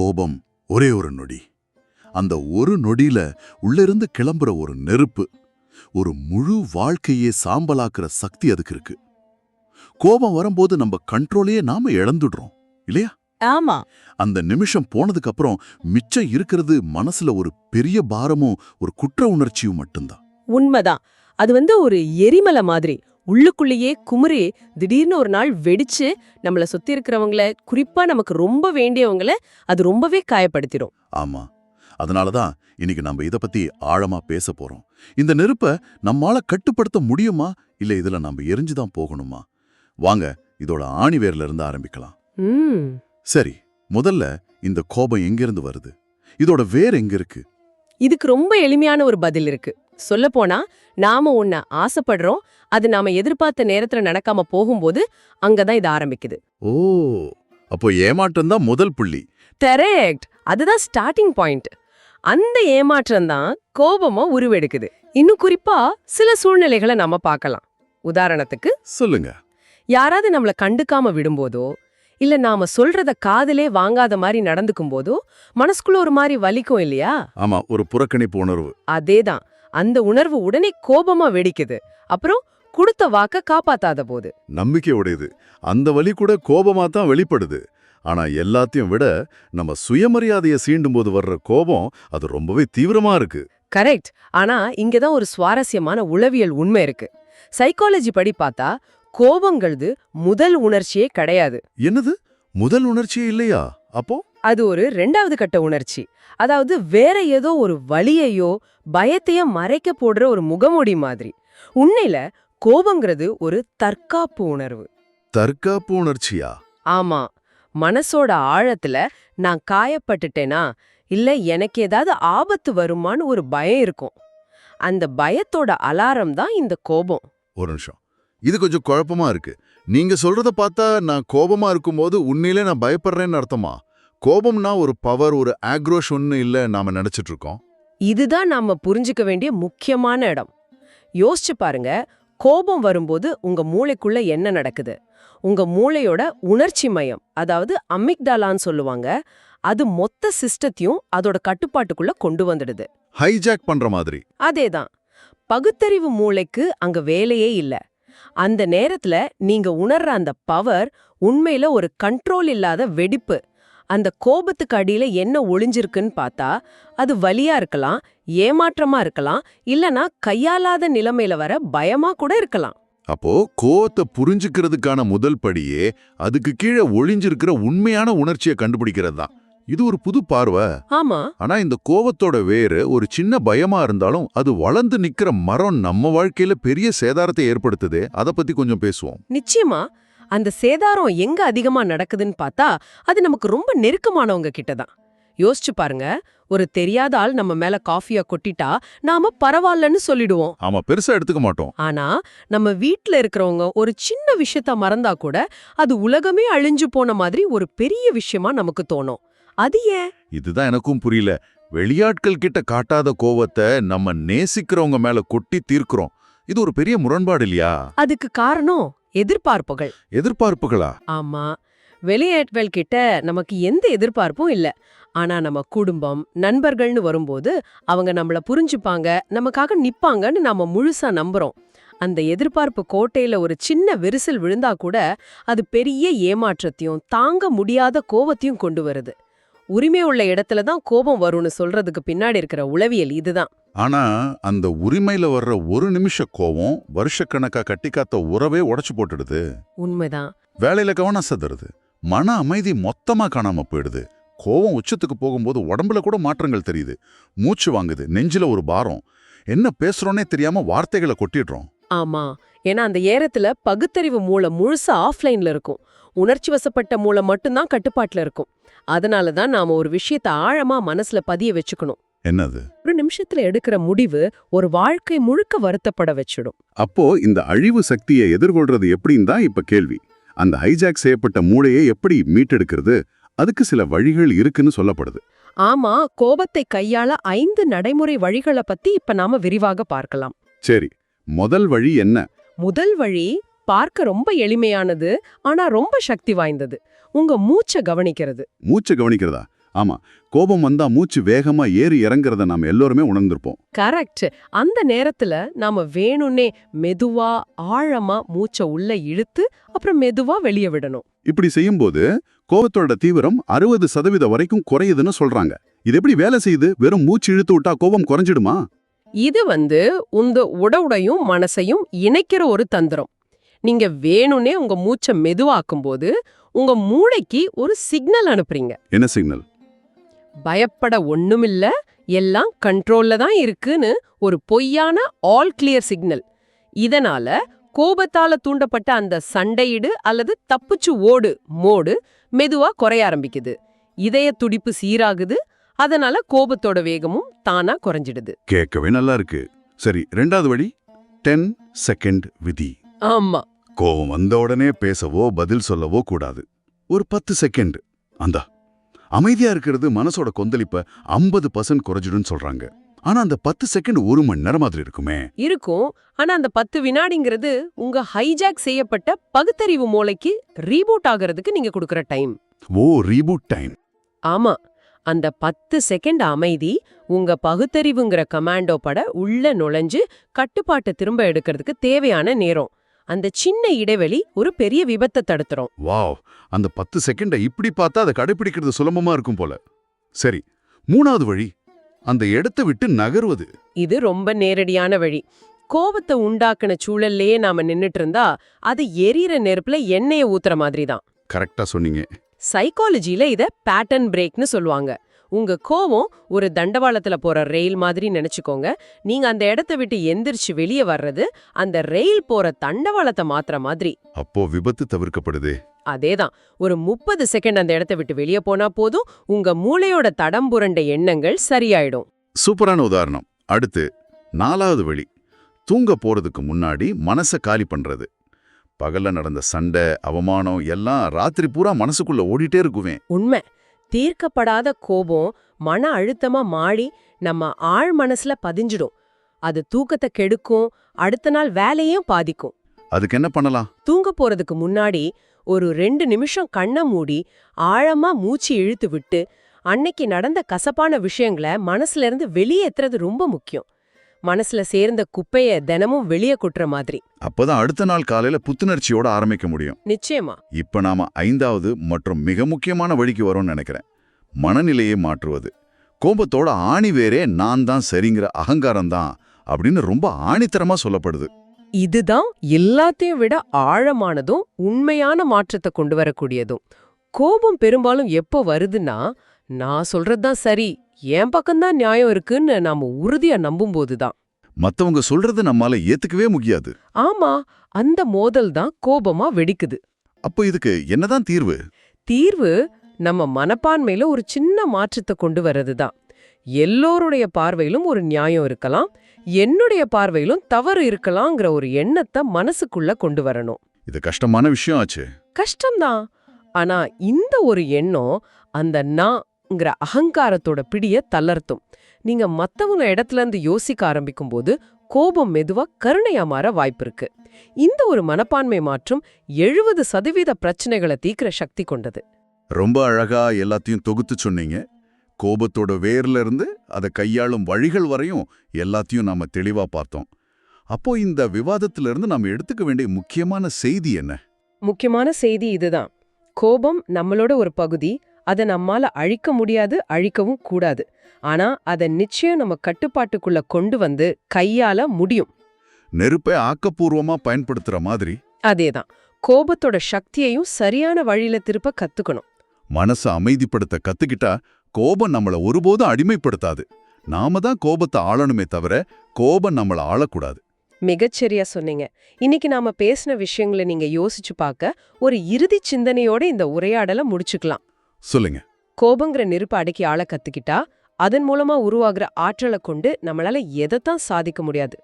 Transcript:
கோபம் ஒரே ஒரு நொடி. அந்த ஒரு நொடியில உள்ளிருந்து கிளம்புற ஒரு நெருப்பு ஒரு முழு வாழ்க்கையே சாம்பலாக்குற சக்தி அதுக்கு இருக்கு. கோபம் வரும்போது நம்ம கண்ட்ரோலையே நாம இழந்துடுறோம் இல்லையா? ஆமா. அந்த நிமிஷம் போனதுக்கு அப்புறம் மிச்சம் இருக்கிறது மனசுல ஒரு பெரிய பாரமும் ஒரு குற்ற உணர்ச்சியும் மட்டும்தான். உண்மைதான். அது வந்து ஒரு எரிமலை மாதிரி. உள்ளுக்குள்ளேயே குமுறி திடீர்னு ஒரு நாள் வெடிச்சு நம்மள சுத்தி இருக்கிறவங்கள குறிப்பா நமக்கு ரொம்ப வேண்டியவங்கள அது ரொம்பவே காயப்படுத்திடும் ஆமா. அதனாலதான் இன்னைக்கு நம்ம இத பத்தி ஆழமா பேச போறோம். இந்த நெருப்ப நம்மால கட்டுப்படுத்த முடியுமா? இல்ல இதுல நம்ம எரிஞ்சுதான் போகணுமா? வாங்க இதோட ஆணிவேர்ல இருந்து ஆரம்பிக்கலாம். சரி முதல்ல இந்த கோபம் எங்கிருந்து வருது? இதோட வேர் எங்க இருக்கு? இதுக்கு ரொம்ப எளிமையான ஒரு பதில் இருக்கு. சொல்லப் போனா நாம ஒன்ன ஆசைப்படுறோம். அது நாம எதிர்பார்த்த நேரத்துல நடக்காம போகும்போது அங்கதான் இது ஆரம்பிக்குது. ஓ அப்போ ஏமாற்றம் தான் முதல் புள்ளி. கரெக்ட் அதுதான் ஸ்டார்டிங் பாயிண்ட் அந்த ஏமாற்றம் தான் கோபமா உருவெடுக்குது. இன்னும் குறிப்பா சில சூழ்நிலைகளை நாம பார்க்கலாம். உதாரணத்துக்கு சொல்லுங்க. யாராவது நம்மள கண்டுக்காம விடும்போதோ இல்ல நாம சொல்றத காதலே வாங்காத மாதிரி நடந்துக்கும் போதோ மனசுக்குள்ள ஒரு மாதிரி வலிக்கும் இல்லையா? ஆமா ஒரு புறக்கணிப்பு உணர்வு. அதேதான். அந்த உணர்வு உடனே கோபமா வெடிக்குது. அப்புறம் கொடுத்த வாக்க காப்பாத்தாத போது. நம்பிக்கை உடையது அந்த வலி கூட கோபமா தான் வெளிப்படுது. ஆனா எல்லாத்தையும் விட நம்ம சுயமரியாதையை சீண்டும் போது வர்ற கோபம் அது ரொம்பவே தீவிரமா இருக்கு. கரெக்ட். ஆனா இங்கதான் ஒரு சுவாரஸ்யமான உளவியல் உண்மை இருக்கு. சைக்காலஜி படி பார்த்தா கோபங்கிறது முதல் உணர்ச்சியே கிடையாது. என்னது? முதல் உணர்ச்சியே இல்லையா? அப்போ? அது ஒரு ரெண்டாவது கட்ட உணர்ச்சி. அதாவது வேற ஏதோ ஒரு வலியையோ பயத்தையோ மறைக்க போடுற ஒரு முகமூடி மாதிரி. உண்மையில கோபங்கிறது ஒரு தற்காப்பு உணர்வு. தற்காப்பு உணர்ச்சியா? ஆமா. மனசோட ஆழத்துல நான் காயப்பட்டுட்டேனா? இல்ல எனக்கு ஏதாவது ஆபத்து வருமான்னு ஒரு பயம் இருக்கும். அந்த பயத்தோட அலாரம் தான் இந்த கோபம். ஒரு நிமிஷம். இது கொஞ்சம் குழப்பமா இருக்கு. நீங்க சொல்றத பார்த்தா நான் கோபமா இருக்கும்போது உண்மையிலே நான் பயப்படுறேன்னு அர்த்தமா? கோபம்னா ஒரு பவர் ஒரு ஆக்ரோஷ் ஒன்னு இல்ல நாம நினைச்சிட்டு இருக்கோம் இதுதான் நாம புரிஞ்சுக்க வேண்டிய முக்கியமான இடம். யோசிச்சு பாருங்க கோபம் வரும்போது உங்க மூளைக்குள்ள என்ன நடக்குது? உங்க மூளையோட உணர்ச்சி மயம் அதாவது அமிக்டாலான்னு சொல்லுவாங்க அது மொத்த சிஸ்டத்தையும் அதோட கட்டுப்பாட்டுக்குள்ள கொண்டு வந்துடுது. ஹைஜாக் பண்ற மாதிரி. அதேதான். பகுத்தறிவு மூளைக்கு அங்க வேலையே இல்ல. அந்த நேரத்துல நீங்க உணர்ற அந்த பவர் உண்மையில ஒரு கண்ட்ரோல் இல்லாத வெடிப்பு அந்த கோபத்துக்கு அடியில என்ன ஒளிஞ்சிருக்குன்னு பார்த்தா அது வலியா இருக்கலாம் ஏமாற்றமா இருக்கலாம் இல்லனா கையாலாத நிலைமையில வர பயமா கூட இருக்கலாம். அப்போ கோவத்தை புரிஞ்சுக்கிறதுக்கான முதல் படியே அதுக்கு கீழே ஒளிஞ்சிருக்கிற உண்மையான உணர்ச்சியை கண்டுபிடிக்கிறது தான். இது ஒரு புது பார்வை. ஆமா. ஆனா இந்த கோவத்தோட வேறு ஒரு சின்ன பயமா இருந்தாலும் அது வளர்ந்து நிக்கிற மரம் நம்ம வாழ்க்கையில பெரிய சேதாரத்தை ஏற்படுத்துதே. அத பத்தி கொஞ்சம் பேசுவோம். நிச்சயமா. அந்த சேதாரம் எங்க அதிகமா நடக்குதுன்னு பார்த்தா அது நமக்கு ரொம்ப நெருக்கமானவங்க கிட்ட தான். யோசிச்சு பாருங்க ஒரு தெரியாத ஆள் நம்ம மேல காஃபியா கொட்டிட்டா நாம பரவாயில்லன்னு சொல்லிடுவோம். ஆமா பெருசா எடுத்துக்க மாட்டோம். ஆனா நம்ம வீட்ல இருக்கிறவங்க ஒரு சின்ன விஷயத்த மறந்தா கூட அது உலகமே அழிஞ்சு போன மாதிரி ஒரு பெரிய விஷயமா நமக்கு தோணும். அது ஏன்? இதுதான் எனக்கும் புரியல. வெளியாட்கள் கிட்ட காட்டாத கோவத்தை நம்ம நேசிக்கிறவங்க மேல கொட்டி தீர்க்கிறோம். இது ஒரு பெரிய முரண்பாடு இல்லையா? அதுக்கு காரணம் எதிர்பார்ப்புகள். எதிர்பார்ப்புகளா? ஆமா. வெளியேட்கள் கிட்ட நமக்கு எந்த எதிர்பார்ப்பும் இல்ல. ஆனா நம்ம குடும்பம் நண்பர்கள்னு வரும்போது அவங்க நம்மள புரிஞ்சுப்பாங்க நமக்காக நிப்பாங்கன்னு நாம முழுசா நம்புறோம். அந்த எதிர்பார்ப்பு கோட்டையில ஒரு சின்ன விரிசல் விழுந்தா கூட அது பெரிய ஏமாற்றத்தையும் தாங்க முடியாத கோவத்தையும் கொண்டு வருது. உரிமை உள்ள இடத்துல தான் கோபம் வரும்னு சொல்றதுக்கு பின்னாடி இருக்கிற உளவியல் இதுதான். ஆனா அந்த உரிமையில வர்ற ஒரு நிமிஷ கோவம் வருஷக்கணக்கா கட்டிக்காத்த உறவே உடைச்சு போட்டுடுது. உண்மைதான். வேலையில கவனம் சதுருது மன அமைதி மொத்தமா காணாம போயிடுது. கோவம் உச்சத்துக்கு போகும்போது உடம்புல கூட மாற்றங்கள் தெரியுது. மூச்சு வாங்குது. நெஞ்சில ஒரு பாரம். என்ன பேசுறோன்னே தெரியாம வார்த்தைகளை கொட்டிடுறோம். ஆமா. ஏன்னா அந்த ஏரத்துல பகுத்தறிவு மூளை முழுசா ஆஃப்லைன்ல இருக்கும். உணர்ச்சி வசப்பட்ட மூளை மட்டும்தான் கட்டுப்பாட்டுல இருக்கும். அதனால தான் நாம ஒரு விஷயத்த ஆழமா மனசுல பதிய வச்சுக்கணும். என்னது? ஒரு நிமிஷத்துல எடுக்கிற முடிவு ஒரு வாழ்க்கை முழுக்க வருத்தப்பட வச்சிடும். அப்போ இந்த அழிவு சக்தியை எதிர்கொள்றது எப்படின்னு தான் இப்ப கேள்வி. அந்த ஹைஜாக் செய்யப்பட்ட மூளையை எப்படி மீட்டெடுக்கிறது? அதுக்கு சில வழிகள் இருக்குன்னு சொல்லப்படுது. ஆமா கோபத்தை கையாள ஐந்து நடைமுறை வழிகளை பத்தி இப்ப நாம விரிவாக பார்க்கலாம். சரி முதல் வழி என்ன? முதல் வழி பார்க்க ரொம்ப எளிமையானது ஆனா ரொம்ப சக்தி வாய்ந்தது. உங்க மூச்சை கவனிக்கிறது. மூச்சை கவனிக்கிறதா? ஆமா. கோபம் வந்தா மூச்சு வேகமா ஏறி இறங்குறத நாம எல்லோருமே உணர்ந்திருப்போம். கரெக்ட். அந்த நேரத்துல நாம வேணும்னே மெதுவா ஆழமா மூச்சை உள்ள இழுத்து அப்புறம் மெதுவா வெளியே விடணும். இப்படி செய்யும்போது கோபத்தோட தீவிரம் அறுபது சதவீத வரைக்கும் குறையுதுன்னு சொல்றாங்க. இது எப்படி வேலை செய்யுது? வெறும் மூச்சு இழுத்து விட்டா கோபம் குறைஞ்சிடுமா? இது வந்து உங்க உடவுடையும் மனசையும் இணைக்கிற ஒரு தந்திரம். நீங்க வேணும்னே உங்க மூச்சை மெதுவாக்கும் போது உங்க மூளைக்கு ஒரு சிக்னல் அனுப்புறீங்க. என்ன சிக்னல் பயப்பட ஒண்ணுமில்ல எல்லாம் கண்ட்ரோல்ல தான் இருக்குன்னு ஒரு பொய்யான ஆல் கிளியர் சிக்னல் இதனால கோபத்தால தூண்டப்பட்ட அந்த சண்டையிடு அல்லது தப்பிச்சு ஓடு மோடு மெதுவா குறைய ஆரம்பிக்குது. இதய துடிப்பு சீராகுது அதனால கோபத்தோட வேகமும் தானா குறைஞ்சிடுது. கேட்கவே நல்லா இருக்கு. சரி ரெண்டாவது வழி டென் செகண்ட் விதி. ஆமா. கோபம் வந்த உடனே பேசவோ பதில் சொல்லவோ கூடாது. ஒரு பத்து செகண்ட் அந்தா அமைதியா இருக்கிறது மனசோட கொந்தளிப்ப ஐம்பது பர்சன்ட் குறைஞ்சிடும்னு சொல்றாங்க. ஆனா அந்த பத்து செகண்ட் ஒரு மணி நேரம் மாதிரி இருக்குமே. இருக்கும். ஆனா அந்த பத்து வினாடிங்கிறது உங்க ஹைஜாக் செய்யப்பட்ட பகுத்தறிவு மூளைக்கு ரீபூட் ஆகிறதுக்கு நீங்க கொடுக்கற டைம் ஓ ரீபூட் டைம் ஆமா. அந்த பத்து செகண்ட் அமைதி உங்க பகுத்தறிவுங்கிற கமாண்டோ பட உள்ள நுழைஞ்சு கட்டுப்பாட்டை திரும்ப எடுக்கிறதுக்கு தேவையான நேரம். அந்த சின்ன இடைவெளி ஒரு பெரிய விபத்தை தடுத்துரும். வாவ் அந்த பத்து செகண்டை இப்படி பார்த்தா அதை கடைபிடிக்கிறது சுலபமா இருக்கும் போல. சரி மூணாவது வழி அந்த இடத்தை விட்டு நகர்வது. இது ரொம்ப நேரடியான வழி. கோபத்தை உண்டாக்குன சூழல்லையே நாம நின்னுட்டு இருந்தா அது எரியற நெருப்புல எண்ணெயை ஊத்துற மாதிரி தான் கரெக்டா சொன்னீங்க. சைக்காலஜில இத பேட்டர்ன் பிரேக்னு சொல்லுவாங்க. உங்க கோவம் ஒரு தண்டவாளத்துல போற ரயில் மாதிரி நினைச்சுக்கோங்க. நீங்க அந்த இடத்த விட்டு எந்திரிச்சு வெளியே வர்றது அந்த ரயில் போற தண்டவாளத்தை மாத்துற மாதிரி. அப்போ விபத்து தவிர்க்கப்படுதே. அதேதான். ஒரு முப்பது செகண்ட் அந்த இடத்த விட்டு வெளியே போனா போதும் உங்க மூளையோட தடம் புரண்ட எண்ணங்கள் சரியாயிடும். சூப்பரான உதாரணம். அடுத்து நாலாவது வழி. தூங்க போறதுக்கு முன்னாடி மனச காலி பண்றது. பகல்ல நடந்த சண்டை அவமானம் எல்லாம் ராத்திரி பூரா மனசுக்குள்ள ஓடிட்டே இருக்குவே உண்மை. தீர்க்கப்படாத கோபம் மன அழுத்தமா மாறி நம்ம ஆழ் மனசுல பதிஞ்சிடும். அது தூக்கத்தை கெடுக்கும் அடுத்த நாள் வேலையும் பாதிக்கும். அதுக்கு என்ன பண்ணலாம்? தூங்க போறதுக்கு முன்னாடி ஒரு ரெண்டு நிமிஷம் கண்ணை மூடி ஆழமா மூச்சு இழுத்து விட்டு அன்னைக்கு நடந்த கசப்பான விஷயங்களை மனசுல இருந்து வெளியேத்துறது ரொம்ப முக்கியம். மனசுல சேர்ந்த குப்பைய தினமும் வெளியே கொட்டுற மாதிரி. அப்பதான் அடுத்த நாள் காலையில புத்துணர்ச்சியோட ஆரம்பிக்க முடியும். நிச்சயமா. இப்ப நாம ஐந்தாவது மற்றும் மிக முக்கியமான வழிக்கு வரோம்னு நினைக்கிறேன். மனநிலையை மாற்றுவது. கோபத்தோட ஆணி வேரே நான் தான் சரிங்கிற அகங்காரம் தான் அப்படின்னு ரொம்ப ஆணித்தரமா சொல்லப்படுது. இதுதான் எல்லாத்தையும் விட ஆழமானதும் உண்மையான மாற்றத்தை கொண்டு வரக்கூடியதும். கோபம் பெரும்பாலும் எப்போ வருதுன்னா நான் சொல்றதுதான் சரி. என் பக்கம்தான் நியாயம் இருக்குன்னு நாம உறுதியா நம்பும்போது தான் மத்தவங்க சொல்றது நம்மால ஏத்துக்கவே முடியாது. ஆமா அந்த மோதல் தான் கோபமா வெடிக்குது. அப்போ இதுக்கு என்னதான் தீர்வு? தீர்வு நம்ம மனப்பான்மையில ஒரு சின்ன மாற்றத்தை கொண்டு வர்றதுதான். எல்லோருடைய பார்வையிலும் ஒரு நியாயம் இருக்கலாம் என்னுடைய பார்வையிலும் தவறு இருக்கலாங்கிற ஒரு எண்ணத்தை மனசுக்குள்ள கொண்டு வரணும். இது கஷ்டமான விஷயம் ஆச்சு. கஷ்டம்தான். ஆனா இந்த ஒரு எண்ணம் அந்த நான்ங்கிற அகங்காரத்தோட பிடிய தளர்த்தும். நீங்க மத்தவங்க இடத்துல இருந்து யோசிக்க ஆரம்பிக்கும் போது கோபம் மெதுவா கருணையா மாற வாய்ப்பிருக்கு. இந்த ஒரு மனப்பான்மை மாற்றம் எழுபது சதவீத பிரச்சனைகளை தீக்கிற சக்தி கொண்டது. ரொம்ப அழகா எல்லாத்தையும் தொகுத்து சொன்னீங்க. கோபத்தோட வேர்ல இருந்து அதை கையாளும் வழிகள் வரையும் எல்லாத்தையும் நாம தெளிவா பார்த்தோம். அப்போ இந்த விவாதத்துல இருந்து நாம எடுத்துக்க வேண்டிய முக்கியமான செய்தி என்ன? முக்கியமான செய்தி இதுதான். கோபம் நம்மளோட ஒரு பகுதி அதை நம்மால அழிக்க முடியாது அழிக்கவும் கூடாது. ஆனா அதை நிச்சயம் நம்ம கட்டுப்பாட்டுக்குள்ள கொண்டு வந்து கையால முடியும். நெருப்பை ஆக்கப்பூர்வமா பயன்படுத்துற மாதிரி. அதேதான். கோபத்தோட சக்தியையும் சரியான வழியில திருப்ப கத்துக்கணும். மனசை அமைதிப்படுத்த கத்துக்கிட்டா கோபம் நம்மள ஒருபோதும் அடிமைப்படுத்தாது. நாம தான் கோபத்தை ஆளணுமே தவிர கோபம் நம்மள ஆளக்கூடாது. மிகச்சரியா சொன்னீங்க. இன்னைக்கு நாம பேசின விஷயங்களை நீங்க யோசிச்சு பார்க்க ஒரு இறுதி சிந்தனையோட இந்த உரையாடலை முடிச்சுக்கலாம். சொல்லுங்க. கோபங்கிற நெருப்பு அடக்கி ஆள கத்துக்கிட்டா அதன் மூலமா உருவாகிற ஆற்றலை கொண்டு நம்மளால எதைத்தான் சாதிக்க முடியாது.